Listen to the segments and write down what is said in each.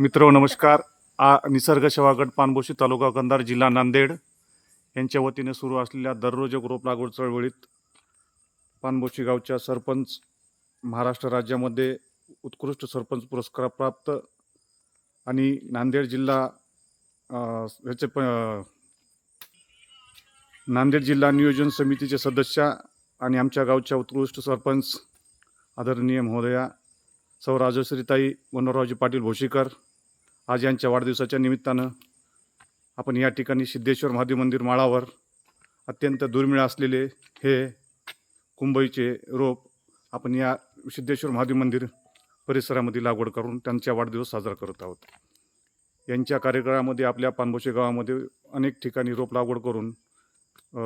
मित्र नमस्कार. आ निसर्ग सेवागट पानबोशी तालुका कंधार जिल्हा नांदेड यांच्या वतीने सुरू असलेल्या दररोज रोप लागवड चळवळीत पानबोशी गावच्या सरपंच महाराष्ट्र राज्यामध्ये उत्कृष्ट सरपंच पुरस्कार प्राप्त आणि नांदेड जिल्हा याचे प नांदेड जिल्हा नियोजन समितीचे सदस्य आणि आमच्या गावच्या उत्कृष्ट सरपंच आदरणीय महोदया सौ राजश्रीताई मनोहररावजी पाटील भोशीकर आज यांच्या वाढदिवसाच्या निमित्तानं आपण या ठिकाणी सिद्धेश्वर महादेव मंदिर माळावर अत्यंत दुर्मिळ असलेले हे कुंबईचे रोप आपण या सिद्धेश्वर महादेव मंदिर परिसरामध्ये लागवड करून त्यांचा वाढदिवस साजरा करत आहोत. यांच्या कार्यक्रमामध्ये आपल्या पानबोशे गावामध्ये अनेक ठिकाणी रोप लागवड करून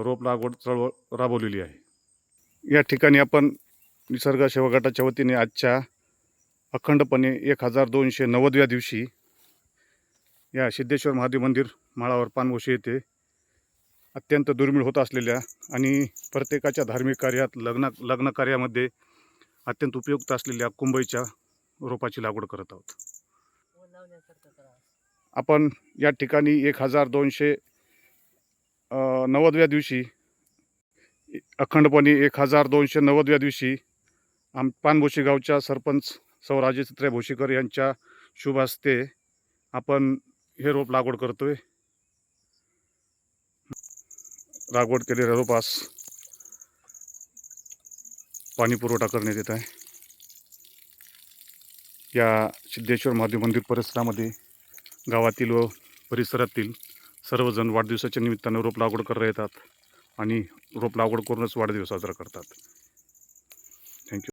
रोप लागवड चळवळ राबवलेली आहे. या ठिकाणी आपण निसर्ग सेवा गटाच्या वतीने आजच्या अखंडपणे एक हजार दोनशे नव्वदव्या दिवशी या सिद्धेश्वर महादेव मंदिर माळावर पानवशी येथे अत्यंत दुर्मिळ होत असलेल्या आणि प्रत्येकाच्या धार्मिक कार्यात लग्न लग्न कार्यामध्ये अत्यंत उपयुक्त असलेल्या कुंबईच्या रोपाची लागवड करत आहोत. आपण या ठिकाणी एक हजार दोनशे नव्वदव्या दिवशी अखंडपणे एक हजार दोनशे नव्वदव्या दिवशी आम पानभोशी गावच्या सरपंच सौराजे राजेचित्र्या भोशीकर यांच्या शुभ हस्ते आपण हे रोप लागवड करतोय. लागवड केलेल्या रोपास पाणी पुरवठा करण्यात येत आहे. या सिद्धेश्वर महादेव मंदिर परिसरामध्ये गावातील व परिसरातील सर्वजण वाढदिवसाच्या निमित्तानं रोप लागवड करता येतात आणि रोप लागवड करूनच वाढदिवस साजरा करतात.